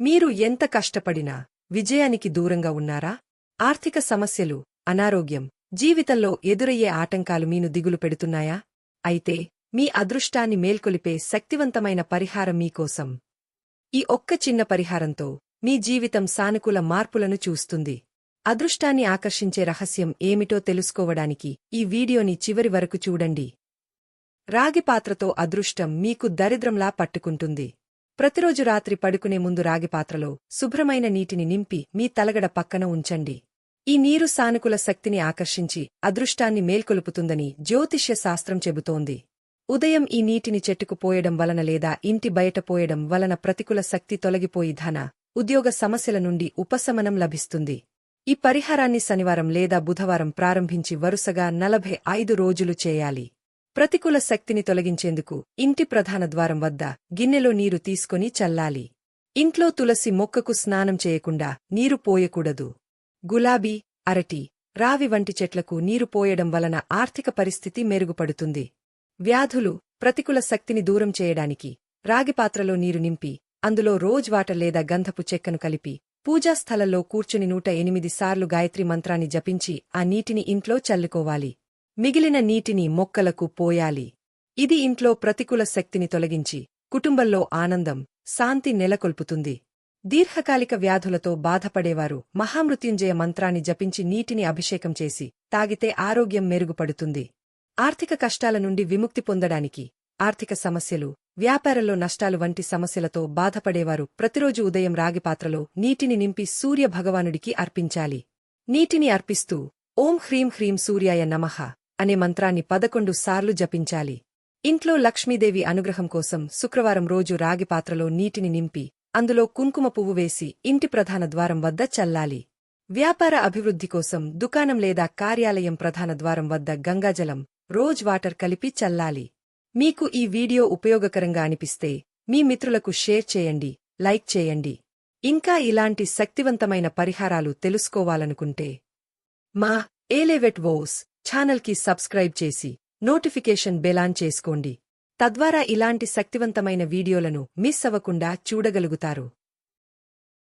మీరు ఎంత కష్టపడినా విజయానికి దూరంగా ఉన్నారా? ఆర్థిక సమస్యలు అనారోగ్యం జీవితంలో ఎదురయ్యే ఆటంకాలు మీను దిగులు పెడుతున్నాయా? అయితే మీ అదృష్టాన్ని మేల్కొలిపే శక్తివంతమైన పరిహారం మీకోసం. ఈ ఒక్క చిన్న పరిహారంతో మీ జీవితం సానుకూల మార్పులను చూస్తుంది. అదృష్టాన్ని ఆకర్షించే రహస్యం ఏమిటో తెలుసుకోవడానికి ఈ వీడియోని చివరి వరకు చూడండి. రాగి పాత్రతో అదృష్టం మీకు దరిద్రంలా పట్టుకుంటుంది. ప్రతిరోజు రాత్రి పడుకునే ముందు రాగిపాత్రలో శుభ్రమైన నీటిని నింపి మీ తలగడ పక్కన ఉంచండి. ఈ నీరు సానుకూల శక్తిని ఆకర్షించి అదృష్టాన్ని మేల్కొలుపుతుందని జ్యోతిష్య శాస్త్రం చెబుతోంది. ఉదయం ఈ నీటిని చెట్టుకు పోయడం వలన లేదా ఇంటి బయట పోయడం వలన ప్రతికూల శక్తి తొలగిపోయి ధన ఉద్యోగ సమస్యల నుండి ఉపశమనం లభిస్తుంది. ఈ పరిహారాన్ని శనివారం లేదా బుధవారం ప్రారంభించి వరుసగా నలభై ఐదు రోజులు చేయాలి. ప్రతికూల శక్తిని తొలగించేందుకు ఇంటి ప్రధాన ద్వారం వద్ద గిన్నెలో నీరు తీసుకొని చల్లాలి. ఇంట్లో తులసి మొక్కకు స్నానం చేయకుండా నీరు పోయకూడదు. గులాబీ అరటి రావి వంటి చెట్లకు నీరు పోయడం వలన ఆర్థిక పరిస్థితి మెరుగుపడుతుంది. వ్యాధులు ప్రతికూల శక్తిని దూరం చేయడానికి రాగిపాత్రలో నీరు నింపి అందులో రోజ్ వాటర్ లేదా గంధపు చెక్కను కలిపి పూజాస్థలంలో కూర్చుని నూట ఎనిమిది సార్లు గాయత్రి మంత్రాన్ని జపించి ఆ నీటిని ఇంట్లో చల్లుకోవాలి. మిగిలిన నీటిని మొక్కలకు పోయాలి. ఇది ఇంట్లో ప్రతికూల శక్తిని తొలగించి కుటుంబంలో ఆనందం శాంతి నెలకొల్పుతుంది. దీర్ఘకాలిక వ్యాధులతో బాధపడేవారు మహామృత్యుంజయ మంత్రాన్ని జపించి నీటిని అభిషేకం చేసి తాగితే ఆరోగ్యం మెరుగుపడుతుంది. ఆర్థిక కష్టాల నుండి విముక్తి పొందడానికి ఆర్థిక సమస్యలు వ్యాపారంలో నష్టాలు వంటి సమస్యలతో బాధపడేవారు ప్రతిరోజు ఉదయం రాగిపాత్రలో నీటిని నింపి సూర్య భగవానుడికి అర్పించాలి. నీటిని అర్పిస్తూ ఓం హ్రీం హ్రీం సూర్యాయ నమః. అనే మంత్రాన్ని పదకొండు సార్లు జపించాలి. ఇంట్లో లక్ష్మీదేవి అనుగ్రహం కోసం శుక్రవారం రోజు రాగిపాత్రలో నీటిని నింపి అందులో కుంకుమ పువ్వు వేసి ఇంటి ప్రధాన ద్వారం వద్ద చల్లాలి. వ్యాపార అభివృద్ధి కోసం దుకాణం లేదా కార్యాలయం ప్రధాన ద్వారం వద్ద గంగాజలం రోజ్ వాటర్ కలిపి చల్లాలి. మీకు ఈ వీడియో ఉపయోగకరంగా అనిపిస్తే మీ మిత్రులకు షేర్ చేయండి లైక్ చేయండి. ఇంకా ఇలాంటి శక్తివంతమైన పరిహారాలు తెలుసుకోవాలనుకుంటే మా ఏలేవెట్ వోస్ ఛానల్కి సబ్స్క్రైబ్ చేసి నోటిఫికేషన్ బెలాన్ చేసుకోండి. తద్వారా ఇలాంటి శక్తివంతమైన వీడియోలను మిస్ అవ్వకుండా చూడగలుగుతారు.